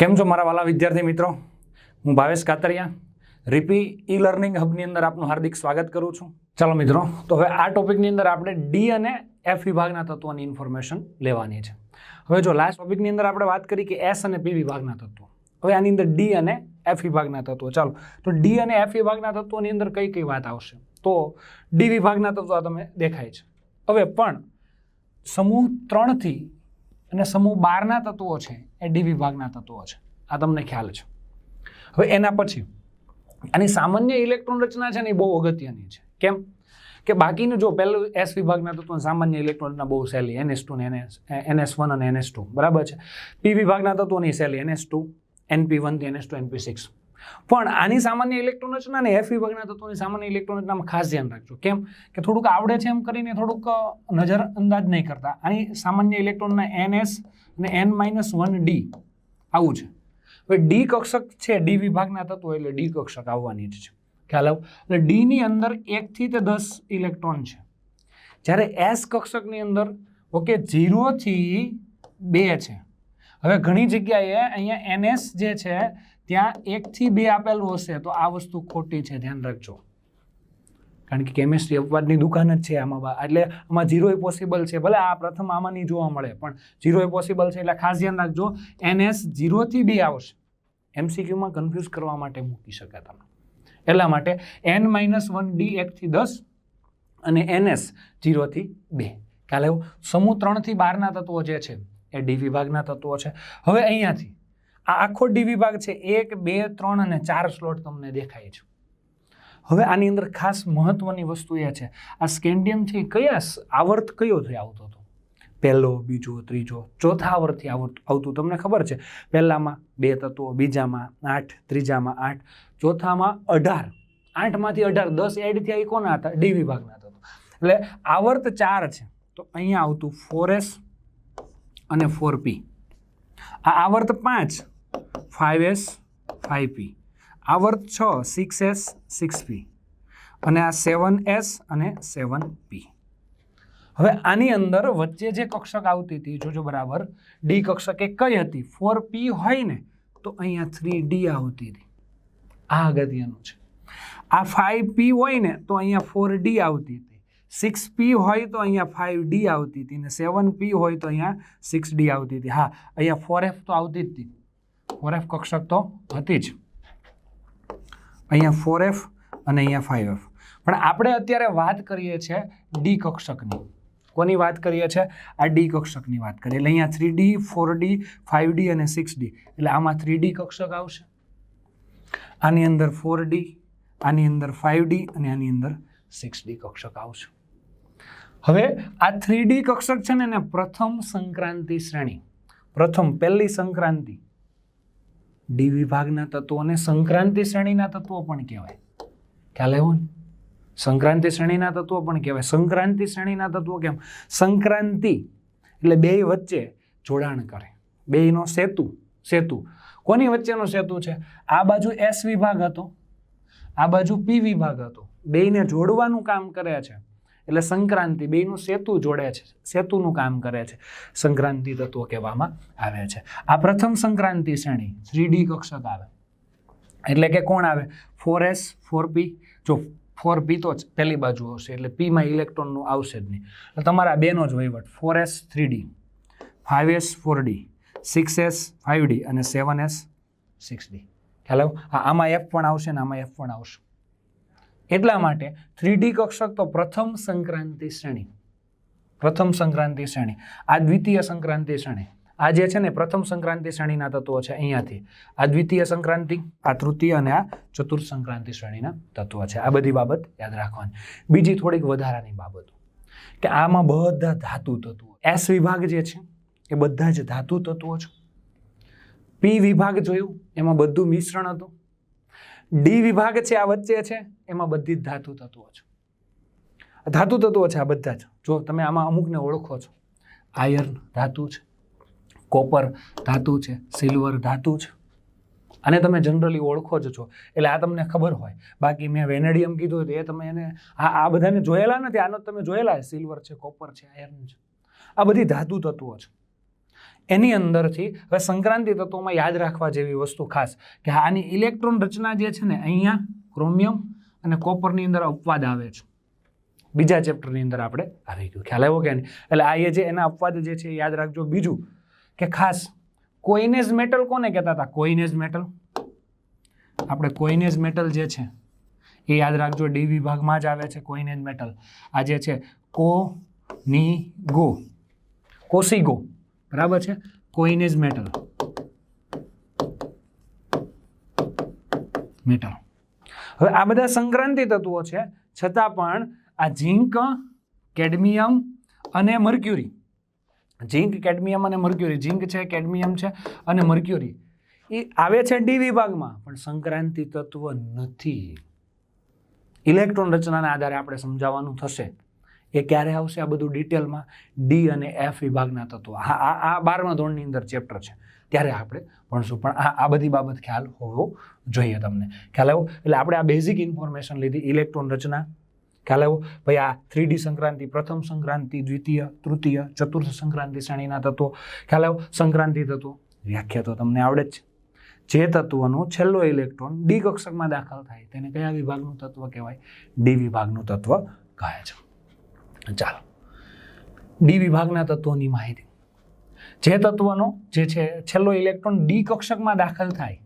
કેમ છો મારા વાલા વિદ્યાર્થી મિત્રો? હું ભાવેશ કાતરિયા, રીપી ઈ લર્નિંગ હબની અંદર આપનું હાર્દિક સ્વાગત કરું છું. ચાલો મિત્રો, તો હવે આ ટોપિકની અંદર આપણે ડી અને એફ વિભાગના તત્વોની ઇન્ફોર્મેશન લેવાની છે. હવે જો લાસ્ટ ટોપિકની અંદર આપણે વાત કરી કે એસ અને પી વિભાગના તત્વો. હવે આની અંદર ડી અને એફ વિભાગના તત્વો. ચાલો, તો ડી અને એફ વિભાગના તત્વોની અંદર કઈ કઈ વાત આવશે? તો ડી વિભાગના તત્વો તમે દેખાય છે. હવે પણ સમૂહ ત્રણથી અને સમૂહ બારના તત્વો છે, એ ડી વિભાગના તત્વો છે. આ તમને ખ્યાલ છે. હવે એના પછી, આની સામાન્ય ઇલેક્ટ્રોન રચના છે ને એ બહુ અગત્યની છે. કેમ? કે બાકીનું જો પહેલું એસ વિભાગના તત્વો સામાન્ય ઇલેક્ટ્રોન રચના બહુ સહેલી, એનએસ ટુ ને એનએસ એનએસ વન અને એનએસ ટુ. બરાબર છે? પી વિભાગના તત્વોની સહેલી, એનએસ ટુ, એનપી વનથી એનએસ ટુ, એનપી સિક્સ. પણ આની સામાન્ય ઇલેક્ટ્રોન રચના અને એફ વિભાગના તત્વોની સામાન્ય ઇલેક્ટ્રોન રચનામાં ખાસ ધ્યાન રાખજો. કેમ? કે થોડુંક આવડે છે એમ કરીને થોડુંક નજર અંદાજ નહીં કરતા. આની સામાન્ય ઇલેક્ટ્રોનના એન એસ અને એન માઇનસ વન ડી આવું છે. હવે ડી કક્ષક છે ડી વિભાગના તત્વો એટલે ડી કક્ષક આવવાની જ છે. ખ્યાલ આવ? એટલે ડીની અંદર એકથી તે દસ ઇલેક્ટ્રોન છે. જ્યારે એસ કક્ષકની અંદર, ઓકે, ઝીરોથી બે છે. હવે ઘણી જગ્યાએ અહીંયા એનએસ જે છે ત્યાં એકથી બે આપેલું હશે તો આ વસ્તુ ખોટી છે, ધ્યાન રાખજો. કારણ કે કેમિસ્ટ્રી અપવાદની દુકાન જ છે આમાં એટલે આમાં ઝીરો એ પોસિબલ છે. ભલે આ પ્રથમ આમાં નહીં જોવા મળે, પણ ઝીરો એ પોસિબલ છે એટલે ખાસ ધ્યાન રાખજો એનએસ ઝીરોથી બી આવશે. એમસીક્યુમાં કન્ફ્યુઝ કરવા માટે મૂકી શકે તમે એટલા માટે એન માઇનસ વન ડી એકથી દસ અને એનએસ ઝીરોથી બે. કાલે સમૂહ ત્રણથી બારના તત્વો જે છે, એ ડી વિભાગના તત્વો છે. હવે અહીંયાથી આ આખો ડી વિભાગ છે, એક, બે, ત્રણ અને ચાર સ્લોટ તમને દેખાય છે. હવે આની અંદર ખાસ મહત્વની વસ્તુ એ છે, આ સ્કેન્ડિયમ છે એ કયા આવર્ત કયો થઈ આવતો હતો? પહેલો, બીજો, ત્રીજો, ચોથા આવર્તથી આવર્ત, આવતું તમને ખબર છે? પહેલામાં બે તત્વો, બીજામાં આઠ, ત્રીજામાં આઠ, ચોથામાં અઢાર. આઠમાંથી અઢાર, દસ એડ થયા એ કોના હતા? ડી વિભાગના હતા. એટલે આવર્ત ચાર છે, તો અહીંયા આવતું ફોર એસ અને ફોર પી આ આવર્ત પાંચ ફાઇવ એસ ફાઇવ પી. આ વર્ગ છ, સિક્સ એસ, સિક્સ પી. અને આ સેવન એસ અને સેવન પી. હવે આની અંદર વચ્ચે જે કક્ષક આવતી હતી, જોજો બરાબર, ડી કક્ષક એ કઈ હતી? ફોર પી હોય ને, તો અહીંયા થ્રી ડી આવતી હતી. આ અગત્યનું છે. આ ફાઇવ પી હોય ને, તો અહીંયા ફોર ડી આવતી હતી. સિક્સ પી હોય તો અહીંયા ફાઇવ ડી આવતી હતી ને, સેવન પી હોય તો અહીંયા સિક્સ ડી આવતી હતી. હા, અહીંયા ફોર એફ તો આવતી જ હતી. ફોર એફ કક્ષક તો હતી જ. અહીંયા ફોર એફ અને અહીંયા ફાઇવ એફ. પણ આપણે અત્યારે વાત કરીએ છીએ ડી કક્ષકની. કોની વાત કરીએ છીએ? આ ડી કક્ષકની વાત કરીએ. એટલે અહીંયા three D, four D five D અને સિક્સ ડી. એટલે આમાં થ્રી ડી કક્ષક આવશે. આની અંદર ફોર ડી, આની અંદર ફાઇવ ડી અને આની અંદર સિક્સ ડી કક્ષક આવશે. હવે આ થ્રી ડી કક્ષક છે ને એને પ્રથમ સંક્રાંતિ શ્રેણી. પ્રથમ પહેલી સંક્રાંતિ. ડી વિભાગના તત્વોને સંક્રાંતિ શ્રેણીના તત્વો પણ કહેવાય. ખ્યાલ આવ્યો ને? સંક્રાંતિ શ્રેણીના તત્વો પણ કહેવાય. સંક્રાંતિ શ્રેણીના તત્વો કેમ? સંક્રાંતિ એટલે બે વચ્ચે જોડાણ કરે. બેયનો સેતુ સેતુ. કોની વચ્ચેનો સેતુ છે? આ બાજુ એસ વિભાગ હતો. આ બાજુ પી વિભાગ હતો. બેયને જોડવાનું કામ કરે છે. એટલે સંક્રાંતિ બેનું સેતુ જોડે છે. સેતુનું કામ કરે છે. સંક્રાંતિ તત્વો કહેવામાં આવે છે. આ પ્રથમ સંક્રાંતિ શ્રેણી થ્રી ડી કક્ષક આવે. એટલે કે કોણ આવે? Four S, four P. જો ફોર પી તો જ પહેલી બાજુ આવશે. એટલે પીમાં ઇલેક્ટ્રોનનું આવશે જ નહીં. એટલે તમારા બેનો જ વહીવટ. Four S, three D. Five S, four D. Six S five D. અને સેવન એસ, સિક્સ ડી. ખ્યાલ આમાં એફ પણ આવશે ને આમાં એફ પણ આવશે. એટલા માટે થ્રી ડી કક્ષક તો પ્રથમ સંક્રાંતિ શ્રેણી. પ્રથમ સંક્રાંતિ શ્રેણી. આ દ્વિતીય સંક્રાંતિ શ્રેણી. આ જે છે ને પ્રથમ સંક્રાંતિ શ્રેણીના તત્વો છે અહીંયાથી. આ દ્વિતીય સંક્રાંતિ, આ તૃતીય અને આ ચતુર્થ સંક્રાંતિ શ્રેણીના તત્વો છે. આ બધી બાબત યાદ રાખવાની. બીજી થોડીક વધારાની બાબતો. કે આમાં બધા ધાતુ તત્વો. એસ વિભાગ જે છે, એ બધા જ ધાતુ તત્વો છે. પી વિભાગ જોયું? એમાં બધું મિશ્રણ હતું. ડી વિભાગ છે, આ વચ્ચે છે, એમાં બધી જ ધાતુ તત્વો છે. ધાતુ તત્વો છે, આ બધા જ. જો તમે આમાં અમુકને ઓળખો છો. આયર્ન ધાતુ છે, કોપર ધાતુ છે, સિલ્વર ધાતુ છે. અને તમે જનરલી ઓળખો જ છો. એટલે આ તમને ખબર હોય. બાકી મેં વેનેડિયમ કીધું તો એ તમે એને આ આ બધાને જોયેલા નથી. આનો તમે જોયેલા સિલ્વર છે, કોપર છે, આયર્ન છે. આ બધી ધાતુ તત્વો છે. એની અંદરથી હવે સંક્રાંતિ તત્વોમાં યાદ રાખવા જેવી વસ્તુ ખાસ કે આની ઇલેક્ટ્રોન રચના જે છે ને અહીંયા ક્રોમિયમ અને કોપરની અંદર અપવાદ આવે છે. બીજા ચેપ્ટરની અંદર આપણે આવી ગયું. ખ્યાલ આવ્યો કે નહીં? એટલે આ જે એના અપવાદ જે છે યાદ રાખજો. બીજું કે ખાસ કોઇનેજ મેટલ કોને કહેતા હતા? Coinage metal. આપણે કોઇનેજ મેટલ જે છે એ યાદ રાખજો. ડી વિભાગમાં જ આવે છે કોઇનેજ મેટલ. આ જે છે કો ની ગો કોસીગો બરાબર છે? કોઇનેજ મેટલ મેટલ હવે આ બધા સંક્રાંતિ તત્વો છે. છતાં પણ આ ઝીંક, કેડમિયમ અને મર્ક્યુરી. ઝીંક, કેડમિયમ અને મર્ક્યુરી. ઝીંક છે, કેડમિયમ છે અને મર્ક્યુરી. એ આવે છે ડી વિભાગમાં, પણ સંક્રાંતિ તત્વ નથી. ઇલેક્ટ્રોન રચનાના આધારે આપણે સમજાવવાનું થશે. એ ક્યારે આવશે આ બધું ડિટેલમાં ડી અને એફ વિભાગના તત્વો. હા, આ આ બારમા ધોરણની અંદર ચેપ્ટર છે. ત્યારે આપણે ભણશું. પણ આ આ બધી બાબત ખ્યાલ હોવો જોઈએ તમને. ખ્યાલ આવ્યો? એટલે આપણે આ બેઝિક ઇન્ફોર્મેશન લીધી ઇલેક્ટ્રોન રચના. ખ્યાલ આવ્યો? ભાઈ, આ થ્રી ડી સંક્રાંતિ, પ્રથમ સંક્રાંતિ, દ્વિતીય, તૃતીય, ચતુર્થ સંક્રાંતિ શ્રેણીના તત્વો. ખ્યાલ આવ્યો? સંક્રાંતિ તત્વો. વ્યાખ્યા તો તમને આવડે જ છે. જે તત્વનો છેલ્લો ઇલેક્ટ્રોન ડી કક્ષકમાં દાખલ થાય, તેને કયા વિભાગનું તત્વ કહેવાય? ડી વિભાગનું તત્વ કહે છે. ચાલો. ડી વિભાગના તત્વોની માહિતી. જે તત્વનો જે છે, છેલ્લો ઇલેક્ટ્રોન ડી કક્ષકમાં દાખલ થાય,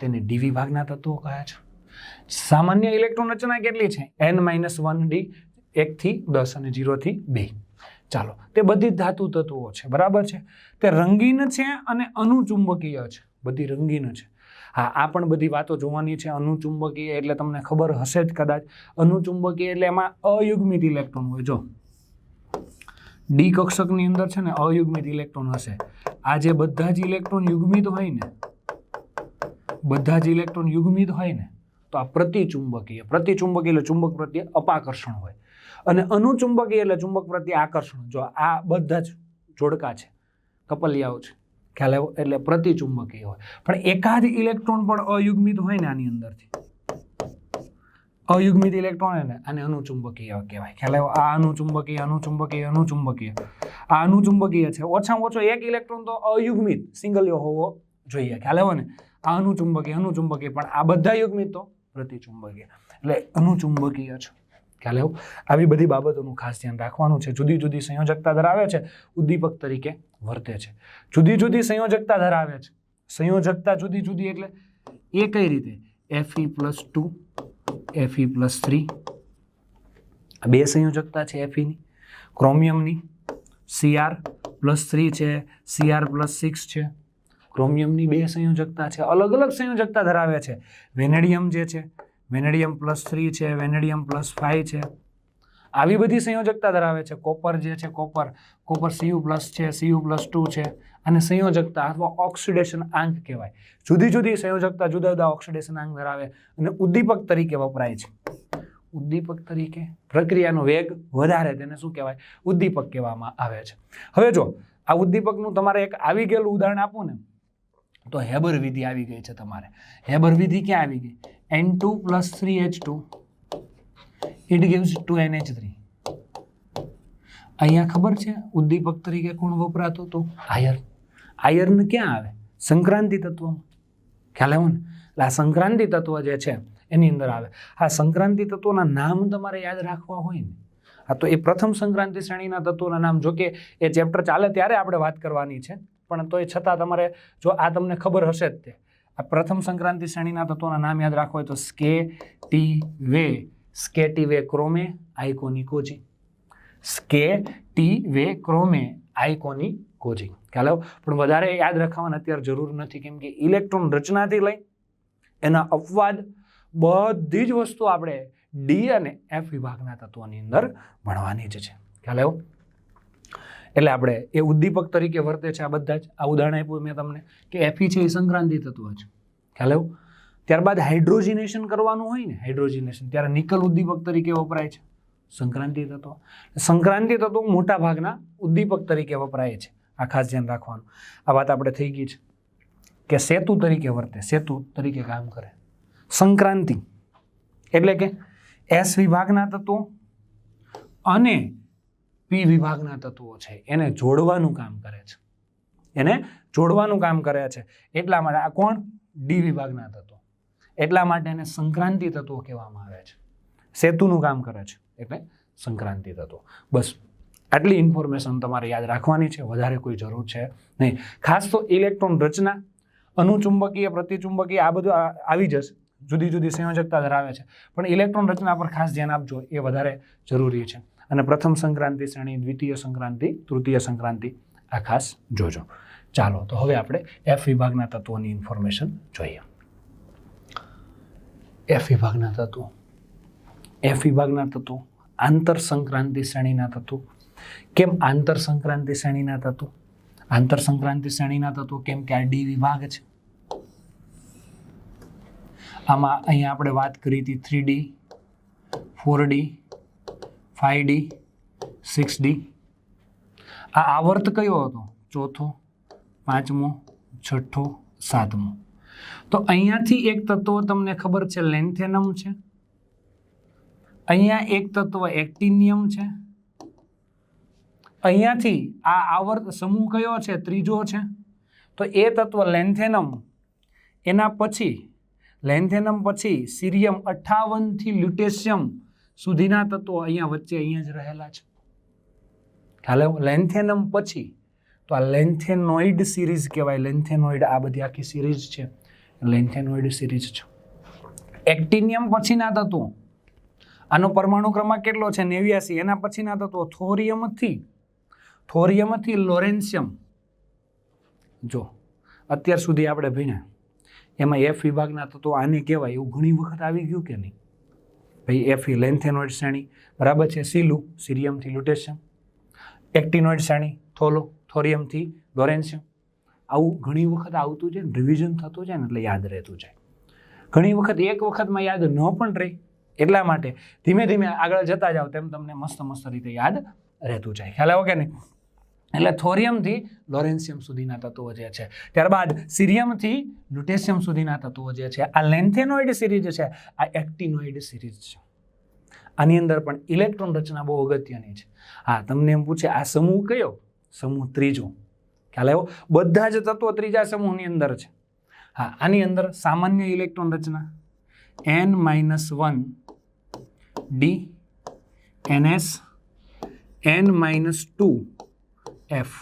તેને ડી વિભાગના તત્વો કહે છે. સામાન્ય ઇલેક્ટ્રોન રચના કેટલી છે? એન માઇનસ વન ડી એકથી દસ અને જીરોથી બે. ચાલો, તે બધી ધાતુ તત્વો છે, બરાબર છે? તે રંગીન છે અને અનુચુંબકીય છે, બધી રંગીન છે. હા, આ પણ બધી વાતો જોવાની છે, અનુચુંબકીય એટલે તમને ખબર હશે જ કદાચ. અનુચુંબકીય એટલે એમાં અયુગ્મિત ઇલેક્ટ્રોન હોય, જો. ડી કક્ષકની અંદર છે ને અયુગ્મિત ઇલેક્ટ્રોન હશે. આ જે બધા જ ઇલેક્ટ્રોન યુગ્મિત હોય ને, બધા જ ઇલેક્ટ્રોન યુગ્મિત હોય ને, તો આ પ્રતિચુંબકીય પ્રતિચુંબકીય એટલે ચુંબક પ્રત્યે અપાકર્ષણ હોય. અને અનુચુંબકીય એટલે ચુંબક પ્રત્યે આકર્ષણ. જો આ બધા જ જોડકા છે, કપલિયાઓ છે, ખ્યાલ આવ્યો? એટલે પ્રતિચુંબકીય હોય. પણ એકાદ ઇલેક્ટ્રોન પણ અયુગ્મિત હોય ને આની અંદરથી. અયુગ્મિત ઇલેક્ટ્રોન ને આને અનુચુંબકીય કહેવાય. ખ્યાલ આવ્યો? આ અનુચુંબકીય અનુચુંબકીય અનુચુંબકીય. આ અનુચુંબકીય છે. ઓછામાં ઓછો એક ઇલેક્ટ્રોન તો અયુગ્મિત સિંગલિયો હોવો જોઈએ. ખ્યાલ આવ્યો ને? આ અનુચુંબકીય અનુચુંબકીય. પણ આ બધા યુગ્મિત તો પ્રતિચુંબકીય. એટલે અનુચુંબકીય છે. ખ્યાલ આવ્યો? આવી બધી બાબતોનું ખાસ ધ્યાન રાખવાનું છે. જુદી જુદી સંયોજકતા ધરાવે છે. ઉદ્દીપક તરીકે વર્તે છે. જુદી જુદી સંયોજકતા ધરાવે છે. સંયોજકતા જુદી જુદી એટલે એ કઈ રીતે? FE plus two FE plus three બે સંયોજકતા છે એફઈની ક્રોમિયમની સીઆર પ્લસ થ્રી છે. સીઆર પ્લસ સિક્સ છે. ક્રોમિયમની બે સંયોજકતા છે. અલગ અલગ સંયોજકતા ધરાવે છે. વેનેડિયમ જે છે વેનેડિયમ પ્લસ થ્રી છે વેનેડિયમ પ્લસ ફાઇવ છે. આવી બધી સંયોજકતા ધરાવે છે. કોપર જે છે કોપર કોપર સીયુ પ્લસ છે સીયુ પ્લસ ટુ છે. અને સંયોજકતા અથવા ઓક્સિડેશન આંક કહેવાય. જુદી જુદી સંયોજકતા જુદા જુદા ઓક્સિડેશન આંક ધરાવે અને ઉદ્દીપક તરીકે વપરાય છે. ઉદ્દીપક તરીકે પ્રક્રિયાનો વેગ વધારે તેને શું કહેવાય? ઉદ્દીપક કહેવામાં આવે છે. હવે જો આ ઉદ્દીપકનું તમારે એક આવી ગયેલું ઉદાહરણ આપું ને, તો હેબર વિધિ આવી ગઈ છે તમારે. હેબર વિધિ ક્યાં આવી ગઈ? N two plus three H two it gives two N H three અહીંયા ખબર છે ઉદ્દીપક તરીકે કોણ વપરાતું હતું આયર્ન આયર્ન ક્યાં આવે? સંક્રાંતિ તત્વમાં. ખ્યાલ આવ્યો ને? એટલે આ સંક્રાંતિ તત્વ જે છે, એની અંદર આવે. આ સંક્રાંતિ તત્વોના નામ તમારે યાદ રાખવા હોય ને? આ તો એ પ્રથમ સંક્રાંતિ શ્રેણીના તત્વોના નામ, જો કે એ ચેપ્ટર ચાલે ત્યારે આપણે વાત કરવાની છે, પણ તો એ છતાં તમારે, જો આ તમને ખબર હશે જ તે. આ પ્રથમ સંક્રાંતિ શ્રેણીના તત્વોના નામ યાદ રાખવા હોય તો સ્કે ટી વે સ્કે ટી વે ક્રોમે આઇકોની કોજી સ્કે, ટી, વે, ક્રોમે આઇકોની કોજિંગ ખ્યાલ? પણ વધારે યાદ રાખવાની અત્યારે જરૂર નથી, કેમ કે ઇલેક્ટ્રોન રચનાથી લઈ એના અપવાદ બધી જ વસ્તુ આપણે ડી અને એફ વિભાગના તત્વોની અંદર ભણવાની જ છે. ખ્યાલ આવ્યો? એટલે આપણે એ ઉદ્દીપક તરીકે વર્તે છે આ બધા જ. આ ઉદાહરણ આપ્યું મેં તમને કે એફી છે એ સંક્રાંતિ તત્વ છે ખ્યાલ આવ્યો? ત્યારબાદ હાઇડ્રોજિનેશન કરવાનું હોય ને, હાઇડ્રોજિનેશન. ત્યારે નિકલ ઉદ્દીપક તરીકે વપરાય છે. સંક્રાંતિ તત્વ. સંક્રાંતિ તત્વ મોટા ભાગના ઉદ્દીપક તરીકે વપરાય છે. આ ખાસ ધ્યાન રાખવાનું. આ વાત આપણે થઈ ગઈ છે કે સેતુ તરીકે વર્તે. સેતુ તરીકે કામ કરે. સંક્રાંતિ એટલે કે એસ વિભાગના તત્વો અને પી વિભાગના તત્વો છે. એને જોડવાનું કામ કરે છે. એને જોડવાનું કામ કરે છે. એટલા માટે આ કોણ? ડી વિભાગના તત્વો. એટલા માટે એને સંક્રાંતિ તત્વો કહેવામાં આવે છે. સેતુનું કામ કરે છે, એટલે સંક્રાંતિ તત્વો. બસ, આટલી ઇન્ફોર્મેશન તમારે યાદ રાખવાની છે, વધારે કોઈ જરૂર છે નહીં. ખાસ તો ઇલેક્ટ્રોન રચના, અનુચુંબકીય, પ્રતિચુંબકીય, આ બધું આવી જશે, જુદી જુદી સંયોજકતા ધરાવે છે. પણ ઇલેક્ટ્રોન રચના પર ખાસ ધ્યાન આપજો, એ વધારે જરૂરી છે. અને પ્રથમ સંક્રાંતિ શ્રેણી, દ્વિતીય સંક્રાંતિ, તૃતીય સંક્રાંતિ, આ ખાસ જોજો. ચાલો, તો હવે આપણે એફ વિભાગના તત્વોની ઇન્ફોર્મેશન જોઈએ. એફ વિભાગના તત્વો. એફ વિભાગના તત્વો, આંતર સંક્રાંતિ શ્રેણીના તત્વો. કેમ આંતર સંક્રાંતિ શ્રેણીના તત્વો? આંતર સંક્રાંતિ શ્રેણીના તત્વો કેમ કે આ ડી વિભાગ છે. આમાં અહીંયા આપણે વાત કરી હતી three D, four D, five D, six D. આ આવર્ત કયો હતો? ચોથો, પાંચમો, છઠ્ઠો, સાતમો. તો અહીંયાથી એક તત્વ તમને ખબર છે, લેન્થેનમ છે. અહીંયા એક તત્વ એક્ટિનિયમ છે. અહીંયાથી આ આવર્ત સમૂહ કયો છે? ત્રીજો છે. તો એ તત્વ લેન્થેનમ એના પછી લેન્થેનમ પછી સિરિયમ અઠાવનથી લ્યુટેશિયમ સુધીના તત્વો અહીંયા વચ્ચે અહીંયા જ રહેલા છે. ખ્યાલ લેન્થેનમ પછી, તો આ લેન્થેનોઇડ સિરીઝ કહેવાય. લેન્થેનોઇડ આ બધી આખી સિરીઝ છે. લેન્થેનોઇડ સિરીઝ છે. એક્ટિનિયમ પછીના તત્વો. આનો પરમાણુ ક્રમાંક કેટલો છે? નેવ્યાસી. એના પછીના તત્વો થોરિયમથી થોરિયમથી લોરેન્સિયમ જો, અત્યાર સુધી આપણે ભીણ્યા એમાં એફ વિભાગના તત્વો આને કહેવાય. એવું ઘણી વખત આવી ગયું કે નહીં? ભાઈ એફ લેન્થેનોઇડ શ્રેણી, બરાબર છે? સીલુ સિરિયમથી લ્યુટેશિયમ. એક્ટિનોઇડ શ્રેણી, થોલો, થોરિયમથી લોરેન્સિયમ આવું ઘણી વખત આવતું છે રિવિઝન થતું છે ને, એટલે યાદ રહેતું છે ઘણી વખત એક વખતમાં યાદ ન પણ રહે. એટલા માટે ધીમે ધીમે આગળ જતા જાઓ તેમ તમને મસ્ત મસ્ત રીતે યાદ રહેતું જાય. ખ્યાલ આવ્યો કે નહીં? એટલે થોરિયમથી લોરેન્સિયમ સુધીના તત્વો જે છે, ત્યારબાદ સિરિયમથી લ્યુટેશિયમ સુધીના તત્વો જે છે, આ લેન્થેનોઇડ સિરીઝ છે, આ એક્ટિનોઇડ સિરીઝ છે. આની અંદર પણ ઇલેક્ટ્રોન રચના બહુ અગત્યની છે. હા, તમને એમ પૂછે, આ સમૂહ કયો? સમૂહ ત્રીજો. ખ્યાલ આવ્યો? બધા જ તત્વો ત્રીજા સમૂહની અંદર છે. હા, આની અંદર સામાન્ય ઇલેક્ટ્રોન રચના N minus one D NS N minus two F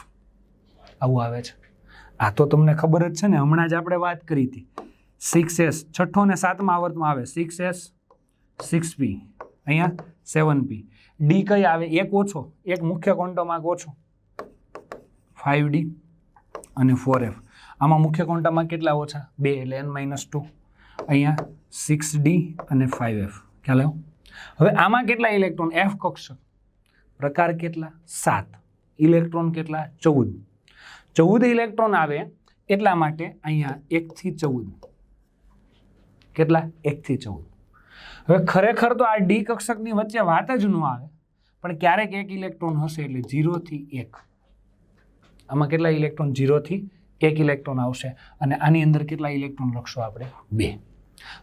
આવું આવે છે. આ તો તમને ખબર જ છે ને, હમણાં જ આપણે વાત કરી હતી. સિક્સ એસ છઠ્ઠો ને સાતમા આવર્તમાં આવે. સિક્સ એસ સિક્સ પી અહીંયા સેવન પી ડી કઈ આવે? એક ઓછો, એક મુખ્ય કોન્ટોમાં ઓછો. ફાઇવ ડી અને ફોર એફ આમાં મુખ્ય કોન્ટામાં કેટલા ઓછા? બે, એટલે એન માઇનસ ટુ અહીંયા સિક્સ ડી અને ફાઇવ એફ ખ્યાલ આવ્યો? હવે આમાં કેટલા ઇલેક્ટ્રોન? એફ કક્ષક પ્રકાર કેટલા? સાત. ઇલેક્ટ્રોન કેટલા? ચૌદ. ચૌદ ઇલેક્ટ્રોન આવે એટલા માટે અહીંયા એકથી ચૌદ. કેટલા? એકથી ચૌદ. હવે ખરેખર તો આ ડી કક્ષકની વચ્ચે વાત જ ન આવે, પણ ક્યારેક એક ઇલેક્ટ્રોન હશે એટલે ઝીરોથી એક. આમાં કેટલા ઇલેક્ટ્રોન? ઝીરોથી એક ઇલેક્ટ્રોન આવશે. અને આની અંદર કેટલા ઇલેક્ટ્રોન લખશો આપણે? બે.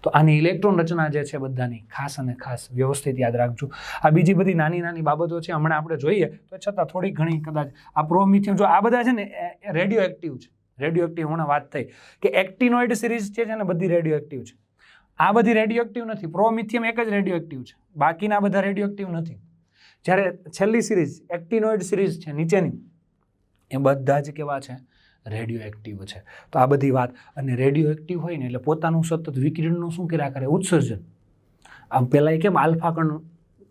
તો આની ઇલેક્ટ્રોન રચના જે છે બધાની ખાસ અને ખાસ વ્યવસ્થિત યાદ રાખજો. આ બીજી બધી નાની નાની બાબતો છે, હમણાં આપણે જોઈએ, તો છતાં થોડી ઘણી કદાચ આ પ્રોમિથિયમ, જો આ બધા છે ને રેડિયો એક્ટિવ છે. રેડિયો એક્ટિવ હમણાં વાત થઈ કે એક્ટિનોઇડ સિરીઝ છે ને, બધી રેડિયો એક્ટિવ છે. આ બધી રેડિયો એક્ટિવ નથી, પ્રોમિથિયમ એક જ રેડિયો એક્ટિવ છે. બાકીના બધા રેડિયો એક્ટિવ નથી. જ્યારે છેલ્લી સિરીઝ એક્ટિનોઇડ સિરીઝ છે, નીચેની, એ બધા જ કેવા છે? રેડિયો એક્ટિવ છે. તો આ બધી વાત, અને રેડિયો એક્ટિવ હોય ને એટલે પોતાનું સતત વિકિરણનું શું કર્યા કરે? ઉત્સર્જન. આમ પહેલાં કેમ આલ્ફા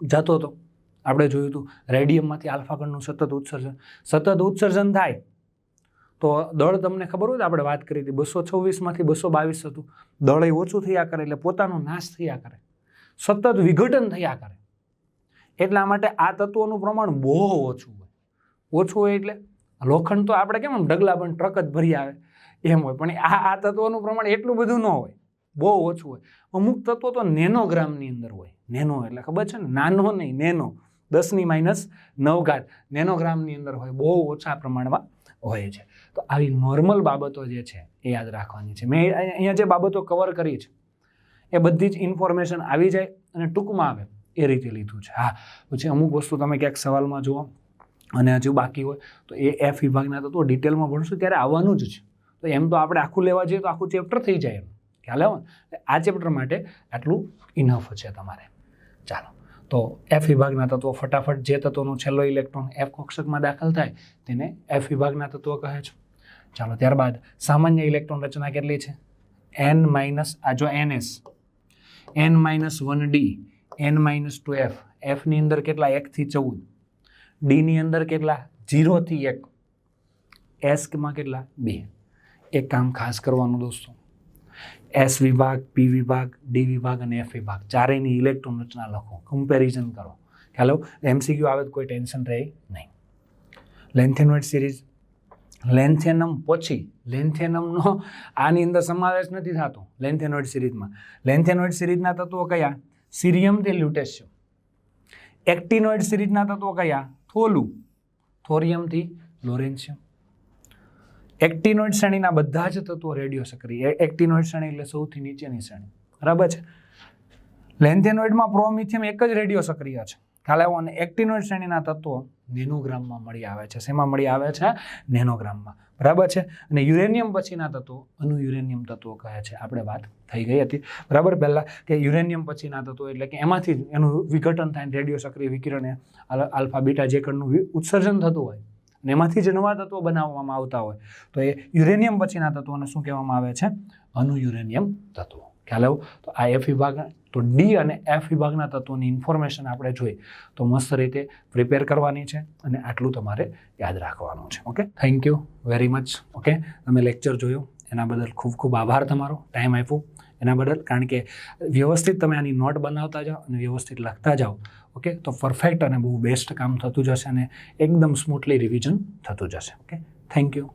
જતો હતો? આપણે જોયું હતું રેડિયમમાંથી આલ્ફા સતત ઉત્સર્જન. સતત ઉત્સર્જન થાય. તો દળ તમને ખબર હોય આપણે વાત કરી હતી, બસો છવ્વીસમાંથી બસો બાવીસ હતું. દળ એ ઓછું થયા કરે એટલે પોતાનો નાશ થયા કરે. સતત વિઘટન થયા કરે. એટલા માટે આ તત્વોનું પ્રમાણ બહુ ઓછું હોય. ઓછું હોય એટલે લોખંડ તો આપણે કેમ આમ ઢગલા બંધ ટ્રક જ ભરી આવે? એમ હોય. પણ આ આ તત્વોનું પ્રમાણ એટલું બધું ન હોય. બહુ ઓછું હોય. અમુક તત્વો તો નેનોગ્રામની અંદર હોય. નેનો એટલે ખબર છે ને? નાનો નહીં, નેનો. દસની માઇનસ નવ ઘાત. નેનોગ્રામની અંદર હોય. બહુ ઓછા પ્રમાણમાં હોય છે. તો આવી નોર્મલ બાબતો જે છે એ યાદ રાખવાની છે. મેં અહીંયા જે બાબતો કવર કરી છે, એ બધી જ ઇન્ફોર્મેશન આવી જાય અને ટૂંકમાં આવે. એ રીતે લીધું છે. હા. પછી અમુક વસ્તુ તમે ક્યાંક સવાલમાં જુઓ. અને હજુ બાકી હોય, તો એ એફ વિભાગના તત્વો ડિટેલમાં ભણશું ત્યારે આવવાનું જ છે. તો એમ તો આપણે આખું લેવા જઈએ તો આખું ચેપ્ટર થઈ જાય એમ. ખ્યાલ આવે ને? આ ચેપ્ટર માટે આટલું ઇનફ છે તમારે. ચાલો. તો એફ વિભાગના તત્વો ફટાફટ જે તત્વનો છેલ્લો ઇલેક્ટ્રોન એફ કક્ષકમાં દાખલ થાય, તેને એફ વિભાગના તત્વો કહે છે. ચાલો, ત્યારબાદ સામાન્ય ઇલેક્ટ્રોન રચના કેટલી છે? એન માઇનસ આ જો N S N minus one D N minus two F એફની અંદર કેટલા? એકથી ચૌદ. ડીની અંદર કેટલા? ઝીરોથી એક. એસમાં કેટલા? બે. એક કામ ખાસ કરવાનું દોસ્તો. એસ વિભાગ પી વિભાગ ડી વિભાગ અને એફ વિભાગ. ચારેયની ઇલેક્ટ્રોન રચના લખો. કમ્પેરિઝન કરો. ખ્યાલ એમસીક્યુ આવે તો કોઈ ટેન્શન રહે નહીં. લેન્થેનોઇડ સિરીઝ લેન્થેનમ પછી લેન્થેનમનો આની અંદર સમાવેશ નથી થતો લેન્થેનોઇડ સિરીઝમાં લેન્થેનોઇડ સિરીઝના તત્વો કયા? સિરિયમથી લ્યુટેશિયમ એક્ટિનોઇડ સિરીઝના તત્વો કયા? થોલું. થોરિયમથી લોરેન્શિયમ. એક્ટિનોઇડ શ્રેણીના બધા જ તત્વો રેડિયો સક્રિય. એક્ટિનોઇડ શ્રેણી એટલે સૌથી નીચેની શ્રેણી. બરાબર છે? લેન્થેનોઇડમાં પ્રોમિથિયમ એક જ રેડિયો સક્રિય છે. આવ્યો અને એક્ટિનોઇડ શ્રેણીના તત્વો નેનોગ્રામમાં મળી આવે છે. શેમાં મળી આવે છે? નેનોગ્રામમાં. બરાબર છે? અને યુરેનિયમ પછીના તત્વો અનુ યુરેનિયમ તત્વો કહે છે. આપણે વાત થઈ ગઈ હતી. બરાબર? પહેલાં કે યુરેનિયમ પછીના તત્વો એટલે કે એમાંથી જ એનું વિઘટન થાય રેડિયો સક્રિય વિકિરણ આલ- આલ્ફા, બીટા જે કણનું ઉત્સર્જન થતું હોય અને એમાંથી જ નવા તત્વો બનાવવામાં આવતા હોય. તો એ યુરેનિયમ પછીના તત્વોને શું કહેવામાં આવે છે? અનુ યુરેનિયમ તત્વો. ખ્યાલ આવ્યો? તો આ એફ વિભાગ તો ડી અને એફ વિભાગના તત્વોની ઇન્ફોર્મેશન આપણે જોઈ. તો મસ્ત રીતે પ્રિપેર કરવાની છે અને આટલું તમારે યાદ રાખવાનું છે. Okay thank you very much okay તમે લેક્ચર જોયો. એના બદલ ખૂબ ખૂબ આભાર તમારો. ટાઈમ આપ્યો. એના બદલ કારણ કે વ્યવસ્થિત તમે આની નોટ બનાવતા જાઓ અને વ્યવસ્થિત લખતા જાઓ. ઓકે તો પરફેક્ટ અને બહુ બેસ્ટ કામ થતું જશે અને એકદમ સ્મૂથલી રિવિઝન થતું જશે. Okay thank you